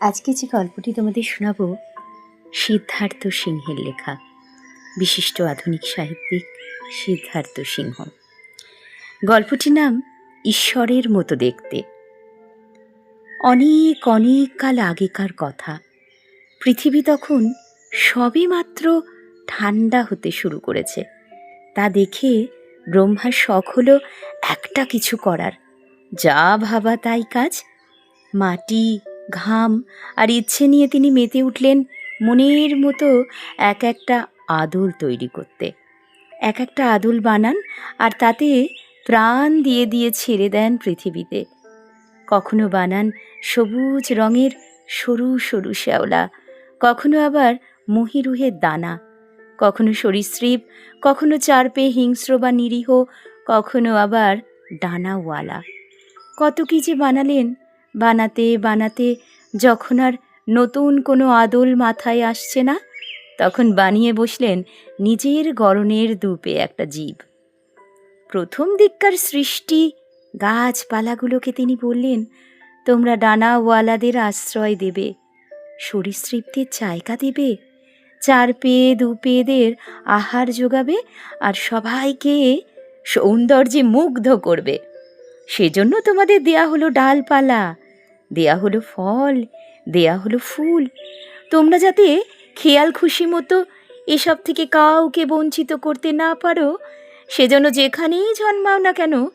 আজকে যে গল্পটি তোমাদের শোনাবো, সিদ্ধার্থ সিংহের লেখা। বিশিষ্ট আধুনিক সাহিত্যিক সিদ্ধার্থ সিংহ। গল্পটির নাম ঈশ্বরের মতো দেখতে। অনেক অনেক কাল আগেকার কথা। পৃথিবী তখন সবে মাত্র ঠান্ডা হতে শুরু করেছে। তা দেখে ব্রহ্মার শখ হলো একটা কিছু করার। যা ভাবা তাই কাজ, মাটি ঘাম আর ইচ্ছে নিয়ে তিনি মেতে উঠলেন মনের মতো এক একটা আদল তৈরি করতে। এক একটা আদল বানান আর তাতে প্রাণ দিয়ে দিয়ে ছেড়ে দেন পৃথিবীতে। কখনো বানান সবুজ রঙের সরু সরু শ্যাওলা, কখনো আবার মহিরুহের দানা, কখনো সরীসৃপ, কখনো চার পেয়ে হিংস্র বা নিরীহ, কখনো আবার ডানাওয়ালা। কত কি যে বানালেন বানাতে বানাতে যখন আর নতুন কোনো আদল মাথায় আসছে না, তখন বানিয়ে বসলেন নিজের গরনের দুপে একটা জীব। প্রথম দিককার সৃষ্টি গাছপালাগুলোকে তিনি বললেন, তোমরা ডানাওয়ালাদের আশ্রয় দেবে, সরীসৃপদের জায়গা দেবে চার পেয়ে দু পেয়েদের আহার যোগাবে আর সবাইকে সৌন্দর্যে মুগ্ধ করবে। সেজন্য তোমাদের দেয়া হলো ডালপালা। দেয়া হলো ফল, দেয়া হলো ফুল। তোমরা যাতে খেয়াল খুশি মতো এসব থেকে কাউকে বঞ্চিত করতে না পারো, সেজন্য যেখানেই জন্মাও না কেন,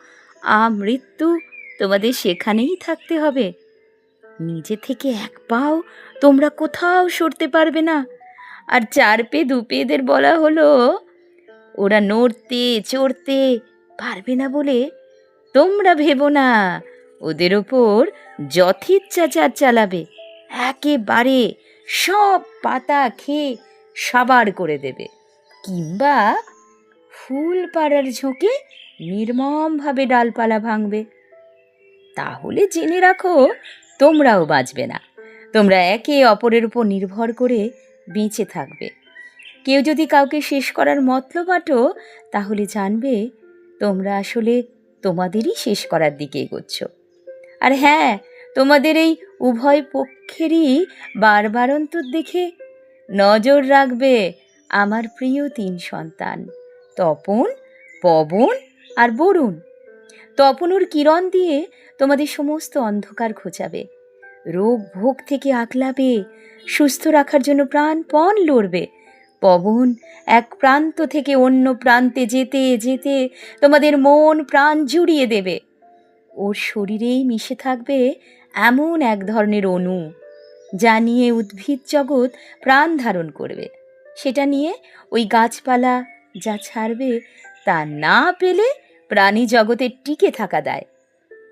আমৃত্যু তোমাদের সেখানেই থাকতে হবে। নিজে থেকে এক পাও তোমরা কোথাও সরতে পারবে না। আর চার পে দু পেদের বলা হলো, ওরা নড়তে, চড়তে পারবে না বলে তোমরা ভেবো না। ওদের ওপর যথেচ্ছাচার চালাবে। একেবারে সব পাতা খেয়ে সাবার করে দেবে। কিংবা ফুল পাড়ার ঝোঁকে নির্মমভাবে ডালপালা ভাঙবে। তাহলে জেনে রাখো, তোমরাও বাঁচবে না। তোমরা একে অপরের উপর নির্ভর করে বেঁচে থাকবে। কেউ যদি কাউকে শেষ করার মতলব আটো, তাহলে জানবে তোমরা আসলে তোমাদেরই শেষ করার দিকে এগোচ্ছ। আর হ্যাঁ তোমাদের এই উভয় পক্ষেরই বারবারন্তর দেখে নজর রাখবে আমার প্রিয় তিন সন্তান, তপন, পবন আর বরুণ। তপনুর কিরণ দিয়ে তোমাদের সমস্ত অন্ধকার ঘোচাবে, রোগ ভোগ থেকে আকলাবে সুস্থ রাখার জন্য প্রাণপণ লড়বে। পবন এক প্রান্ত থেকে অন্য প্রান্তে যেতে যেতে তোমাদের মন প্রাণ জুড়িয়ে দেবে। ওর শরীরেই মিশে থাকবে এমন এক ধরনের অণু যা নিয়ে উদ্ভিদ জগৎ প্রাণ ধারণ করবে। সেটা নিয়ে ওই গাছপালা যা ছাড়বে তা না পেলে প্রাণী জগতে টিকে থাকা দেয়।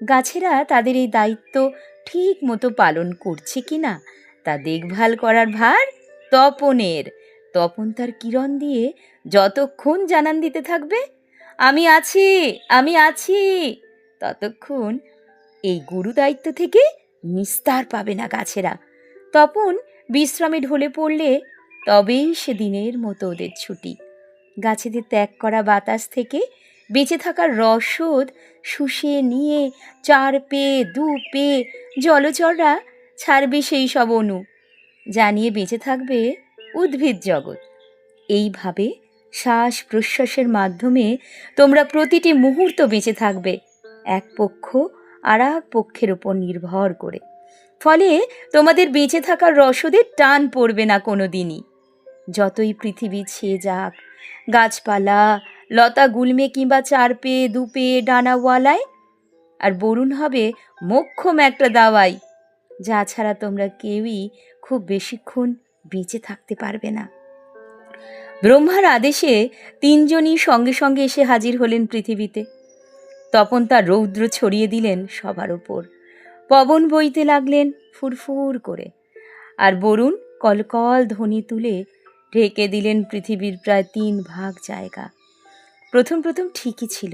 গাছেরা তাদের এই দায়িত্ব ঠিক মতো পালন করছে কি না তা দেখভাল করার ভার তপনের। তপন তার কিরণ দিয়ে যতক্ষণ জানান দিতে থাকবে, আমি আছি আমি আছি। ততক্ষণ এই গুরু দায়িত্ব থেকে নিস্তার পাবে না গাছেরা। তপন বিশ্রামে ঢলে পড়লে তবেই সে দিনের মতো ওদের ছুটি। গাছেদের ত্যাগ করা বাতাস থেকে বেঁচে থাকার রসদ শুষিয়ে নিয়ে চার পেয়ে দু পেয়ে জলচররা ছাড়বে সেই সব অণু জানিয়ে বেঁচে থাকবে উদ্ভিদ জগৎ। এইভাবে শ্বাস প্রশ্বাসের মাধ্যমে তোমরা প্রতিটি মুহূর্ত বেঁচে থাকবে। এক পক্ষ আর এক পক্ষের ওপর নির্ভর করে। ফলে তোমাদের বেঁচে থাকার রসদের টান পড়বে না কোনো দিনই যতই পৃথিবী ছেয়ে যাক, গাছপালা, লতা গুলমে কিংবা চার পেয়ে দু পেয়ে ডানাওয়ালায়, আর বরুণ হবে মোক্ষম একটা দাওয়াই, যা ছাড়া তোমরা কেউই খুব বেশিক্ষণ বেঁচে থাকতে পারবে না। ব্রহ্মার আদেশে তিনজনই সঙ্গে সঙ্গে এসে হাজির হলেন পৃথিবীতে। তপন তার রৌদ্র ছড়িয়ে দিলেন সবার ওপর। পবন বইতে লাগলেন ফুরফুর করে। আর বরুণ কলকল ধ্বনি তুলে ঢেকে দিলেন পৃথিবীর প্রায় তিন ভাগ জায়গা। প্রথম প্রথম ঠিকই ছিল,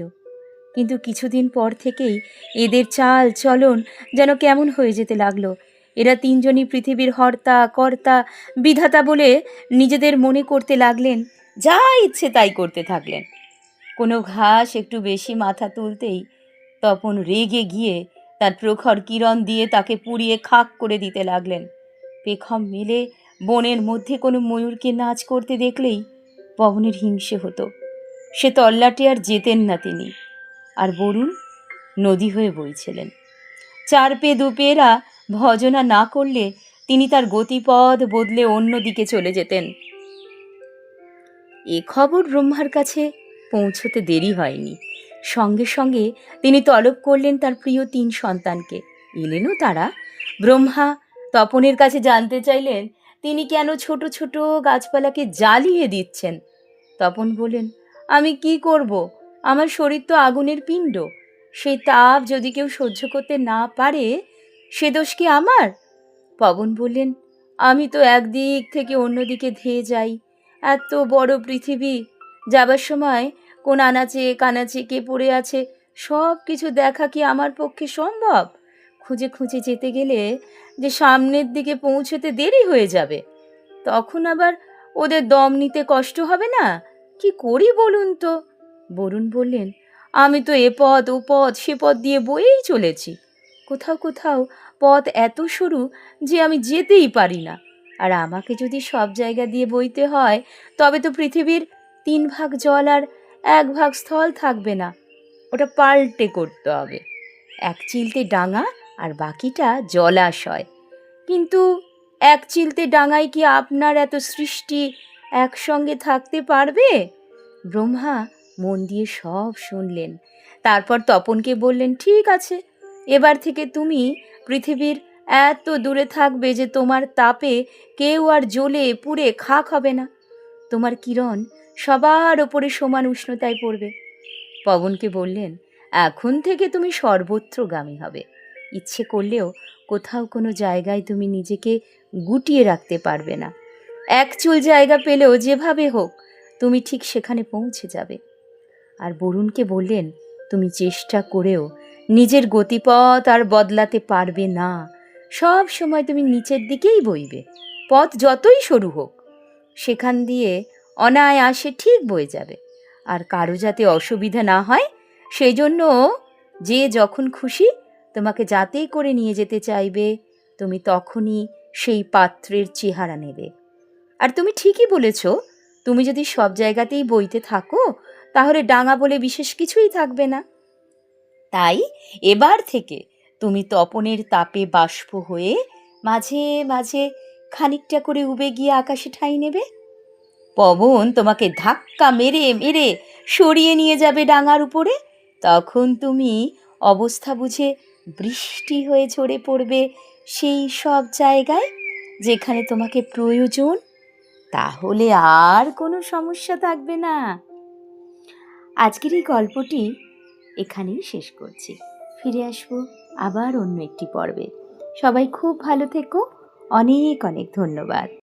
কিন্তু কিছুদিন পর থেকেই এদের চাল চলন যেন কেমন হয়ে যেতে লাগল। এরা তিনজনই পৃথিবীর হর্তা, কর্তা, বিধাতা বলে নিজেদের মনে করতে লাগলেন, যা ইচ্ছে তাই করতে থাকলেন। কোনো ঘাস একটু বেশি মাথা তুলতেই তপন রেগে গিয়ে তার প্রখর কিরণ দিয়ে তাকে পুড়িয়ে খাক করে দিতে লাগলেন। পেখম মেলে বনের মধ্যে কোনো ময়ূরকে নাচ করতে দেখলেই পবনের হিংসে হতো। সে তল্লাটে আর যেতেন না তিনি। আর বরুণ নদী হয়ে বইছিলেন। চার পে দু পেয়েরা ভজনা না করলে তিনি তার গতিপথ বদলে অন্য দিকে চলে যেতেন। এ খবর ব্রহ্মার কাছে পৌঁছতে দেরি হয়নি। সঙ্গে সঙ্গে তিনি তলব করলেন তার প্রিয় তিন সন্তানকে। এলেনও তারা। ব্রহ্মা তপনের কাছে জানতে চাইলেন, তিনি কেন ছোট ছোট গাছপালাকে জ্বালিয়ে দিচ্ছেন? তপন বললেন, আমি কি করব? আমার শরীর তো আগুনের পিণ্ড। সেই তাপ যদি কেউ সহ্য করতে না পারে, সে দোষ কি আমার? পবন বললেন, আমি তো একদিক থেকে অন্যদিকে ধেয়ে যাই। এত বড় পৃথিবী যাবার সময় কোন আনাচে, কানাচে, কে পড়ে আছে, সব কিছু দেখা কি আমার পক্ষে সম্ভব? খুঁজে খুঁজে যেতে গেলে যে সামনের দিকে পৌঁছতে দেরি হয়ে যাবে। তখন আবার ওদের দম নিতে কষ্ট হবে না? কি করি বলুন তো? বরুণ বললেন, আমি তো এ পথ, ও পথ, সে পথ দিয়ে বয়েই চলেছি। কোথাও কোথাও পথ এত সরু যে আমি যেতেই পারি না। আর আমাকে যদি সব জায়গা দিয়ে বইতে হয়, তবে তো পৃথিবীর তিন ভাগ জল আর এক ভাগ স্থল থাকবে না। ওটা পাল্টে করতে হবে। এক চিলতে ডাঙা আর বাকিটা জলাশয়। কিন্তু এক চিলতে ডাঙায় কি আপনার এত সৃষ্টি একসঙ্গে থাকতে পারবে? ব্রহ্মা মন দিয়ে সব শুনলেন। তারপর তপনকে বললেন, ঠিক আছে, এবার থেকে তুমি পৃথিবীর এত দূরে থাকবে যে তোমার তাপে কেউ আর জ্বলে পুড়ে খাক হবে না। তোমার কিরণ সবার ওপরে সমান উষ্ণতায় পড়বে। পবনকে বললেন, এখন থেকে তুমি সর্বত্রগামী হবে। ইচ্ছে করলেও কোথাও কোনো জায়গায় তুমি নিজেকে গুটিয়ে রাখতে পারবে না। এক চুল জায়গা পেলেও যেভাবে হোক, তুমি ঠিক সেখানে পৌঁছে যাবে। আর বরুণকে বললেন, তুমি চেষ্টা করেও নিজের গতিপথ আর বদলাতে পারবে না। সব সময় তুমি নিচের দিকেই বইবে। পথ যতই সরু হোক সেখান দিয়ে অনায়াসে ঠিক বয়ে যাবে। আর কারও যাতে অসুবিধা না হয় সেই জন্য যে যখন খুশি তোমাকে যাতেই করে নিয়ে যেতে চাইবে, তুমি তখনই সেই পাত্রের চেহারা নেবে। আর তুমি ঠিকই বলেছ, তুমি যদি সব জায়গাতেই বইতে থাকো, তাহলে ডাঙা বলে বিশেষ কিছুই থাকবে না। তাই এবার থেকে তুমি তপনের তাপে বাষ্প হয়ে মাঝে মাঝে খানিকটা করে উবে গিয়ে আকাশে ঠাঁই নেবে? পবন তোমাকে ধাক্কা মেরে মেরে সরিয়ে নিয়ে যাবে ডাঙার উপরে। তখন তুমি অবস্থা বুঝে বৃষ্টি হয়ে ঝরে পড়বে সেই সব জায়গায় যেখানে তোমাকে প্রয়োজন। তাহলে আর কোনো সমস্যা থাকবে না। আজকের এই গল্পটি এখানেই শেষ করছি। ফিরে আসব আবার অন্য একটি পর্বে। সবাই খুব ভালো থেকো। অনেক অনেক ধন্যবাদ।